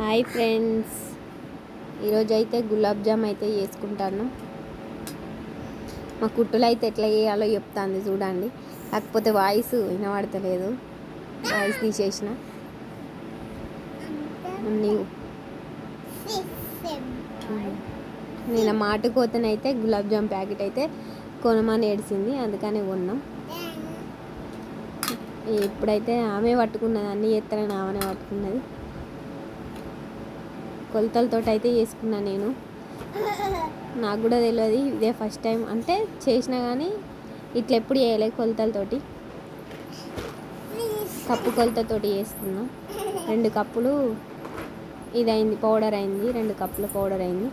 Hi friends. ఈరోజు అయితే గులాబ్ జామ్ అయితే చేసుకుంటాను. మా కుట్టులు అయితే ఎట్లా చేయాలో చెప్తాంది చూడండి. కాకపోతే వాయిస్ వినబడతలేదు. వాయిస్ తీసేసిన. నీవు నేను మాట కోతనైతే గులాబ్ జామ్ ప్యాకెట్ అయితే కొనమని ఏడిసింది. అందుకనే కొన్నాం. ఇప్పుడైతే ఆమె పట్టుకున్నది అన్నీ చేస్తానని ఆమెనే పట్టుకున్నది. కొలతలతో అయితే చేసుకున్నా నేను. నాకు కూడా తెలియదు ఇదే ఫస్ట్ టైం అంటే చేసినా కానీ ఇట్లా ఎప్పుడు చేయలే కొలతలతోటి. కప్పు కొలతతోటి చేస్తున్నా. రెండు కప్పులు ఇది అయింది పౌడర్ అయింది. రెండు కప్పుల పౌడర్ అయింది.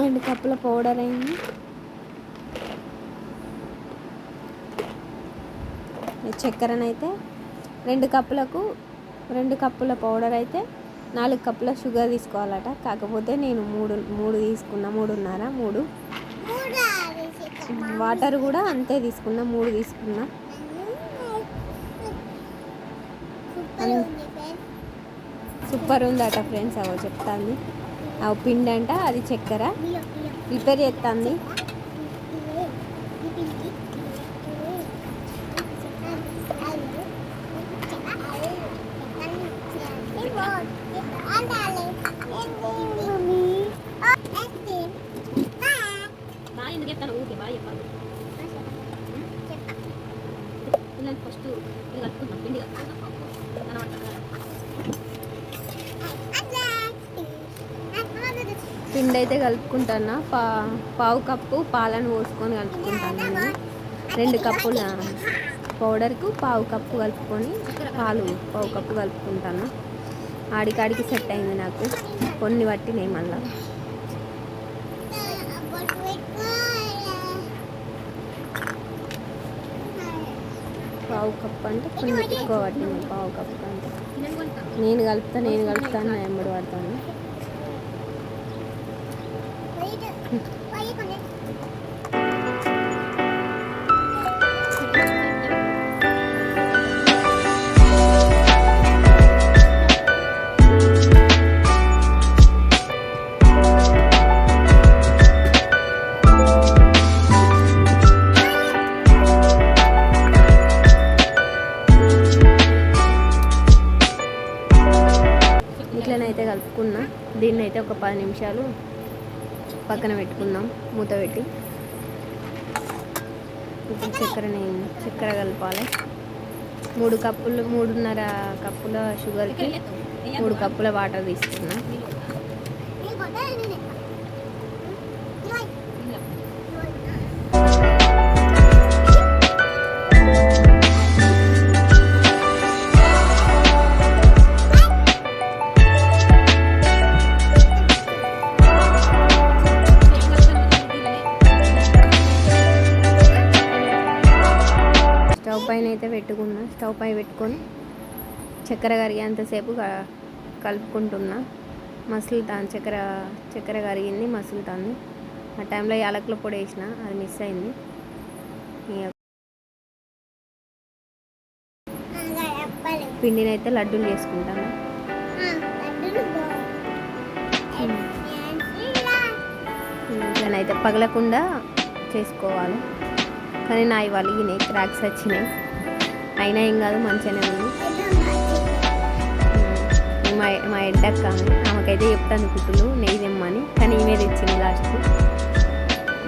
రెండు కప్పుల పౌడర్ అయింది. చక్కెరనైతే రెండు కప్పులకు రెండు కప్పుల పౌడర్ అయితే నాలుగు కప్పుల షుగర్ తీసుకోవాలట. కాకపోతే నేను మూడు మూడు తీసుకున్నా మూడున్నర మూడు. వాటర్ కూడా అంతే తీసుకున్నా మూడు తీసుకున్నా. సూపర్ ఉందట ఫ్రెండ్స్ అవో చెప్తాంది. అవి పిండి అంట అది చక్కెర. ప్రిపేర్ చేస్తుంది బాగా ఎందుకు చెప్తాను ఊరికే బాగా చెప్పాలి పిల్లలు ఫస్ట్ ఇది కట్టుకుంటాం పిండి పిండి అయితే కలుపుకుంటాను? పా పావు కప్పు పాలను పోసుకొని కలుపుకుంటాను నేను? రెండు కప్పుల పౌడర్కు పావు కప్పు కలుపుకొని పాలు పావు కప్పు కలుపుకుంటాను? ఆడికాడికి సెట్ అయింది నాకు. కొన్ని పట్టినాయి మళ్ళా. పావు కప్పు అంటే కొన్ని ఎక్కువ పట్టినాయి. పావు కప్పు అంటే. నేను కలుపుతా నేను కలుపుతాను నా ఎంబడి పడతాను. ఇట్లనైతే కలుపుకున్నా. దీన్ని అయితే ఒక పది నిమిషాలు పక్కన పెట్టుకుందాం. మూత పెట్టి. ఇప్పుడు చక్కెరని చక్కెర కలపాలి. మూడు కప్పులు మూడున్నర కప్పుల షుగర్కి మూడు కప్పుల వాటర్ తీసుకున్నాం పైన అయితే పెట్టుకున్నా స్టవ్ పై పెట్టుకొని చక్కెర కరిగేంతసేపు కలుపుకుంటున్నా. కలుపుకుంటున్నా మసులుతాను చక్కెర చక్కెర కరిగింది మసులుతాను ఆ టైంలో యాలకుల పొడి వేసిన అది మిస్ అయింది. పిండిని అయితే లడ్డూలు చేసుకుంటాను. ఇట్లనైతే పగలకుండా చేసుకోవాలి. కానీ నా ఇవాళ ఈ క్రాక్స్ వచ్చినాయి. అయినా ఏం కాదు మంచిగానే ఉంది. మా మా ఎడ్డక్క ఆమెకైతే చెప్తాను కుట్టులు నెయ్యి తెమ్మని. కానీ ఈమె తెచ్చింది లాస్ట్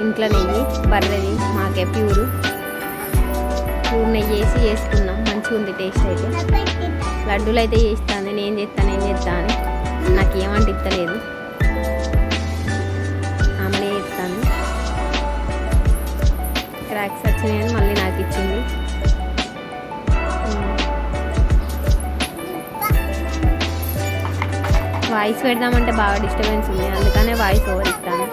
ఇంట్లో నెయ్యి బర్రెది మాకే ప్యూరు. ప్యూర్ నెయ్యి వేసి చేసుకున్నాం. మంచిగా ఉంది టేస్ట్ అయితే. లడ్డూలు అయితే చేస్తాను నేను చేస్తాను ఏం చేస్తా అని. నాకు ఏమంటే ఇస్తలేదు ఆమెనే చేస్తాను క్రాక్స్ వచ్చినాయని మళ్ళీ నాకు ఇచ్చింది వాయిస్ పెడదామంటే బాగా డిస్టర్బెన్స్ ఉంది. అందుకనే వాయిస్ ఓవర్ ఇస్తాను.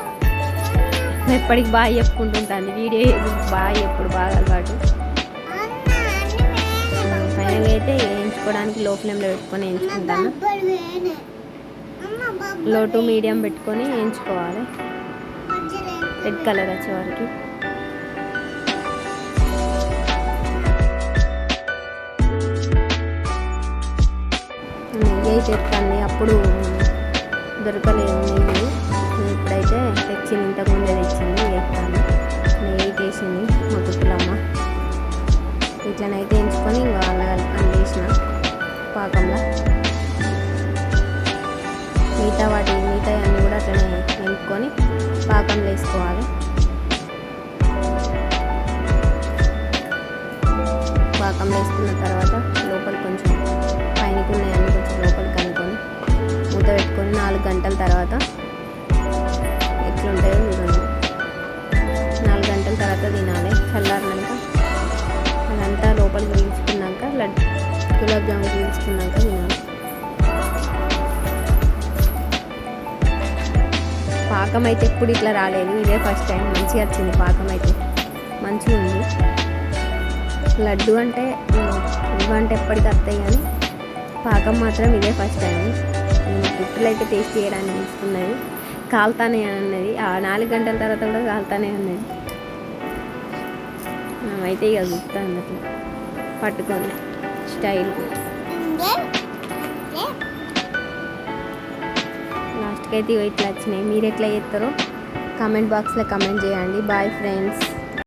ఎప్పటికి బాగా చెప్పుకుంటుంటాను వీడియో బాగా ఎప్పుడు బాగా అలవాటు. ఫైనల్గా అయితే వేయించుకోవడానికి లో ఫ్లేమ్లో పెట్టుకొని వేయించుకుంటాను. లో టు మీడియం పెట్టుకొని వేయించుకోవాలి. రెడ్ కలర్ వచ్చేవారికి అప్పుడు దొరకలేదు నీళ్ళు. ఇప్పుడైతే తెచ్చింది ఇంతకుముందే తెచ్చింది వేస్తాను. నెయ్యి వేసింది మా కుట్టులమ్మ ఇట్లనైతే ఎంచుకొని ఇంకా వాళ్ళ అందేసిన పాకంలో. మిగతా వాటి మిగతా అన్నీ కూడా అట్లనే నింపుకొని పాకంలో వేసుకోవాలి. పాకంలో వేసుకున్న తర్వాత గంటల తర్వాత ఎట్లుంటాయో చూడండి. నాలుగు గంటల తర్వాత తినాలి. చల్లారినాక అదంతా లోపలికి పీల్చుకున్నాక లడ్డు గులాబ్ జామున్ పీల్చుకున్నాక తినాలి. పాకం అయితే ఎప్పుడు ఇట్లా రాలేదు. ఇదే ఫస్ట్ టైం. మంచిగా వచ్చింది పాకం అయితే మంచిగా ఉంది. లడ్డు అంటే ఉమ్, అంటే ఎప్పటికీ వస్తాయి కానీ పాకం మాత్రం ఇదే ఫస్ట్ టైం. గుట్టలు అయితే టేస్ట్ చేయడానికి ఇస్తున్నాయి కాలుతానే అన్నది. ఆ నాలుగు గంటల తర్వాత కూడా కాలుతానే ఉన్నది అయితే ఇక చూస్తాను అట్లా పట్టుకొని స్టైల్ లాస్ట్కి అయితే ఇట్లా వచ్చినాయి. మీరు ఎట్లా చేస్తారో కామెంట్ బాక్స్లో కమెంట్ చేయండి. Bye friends.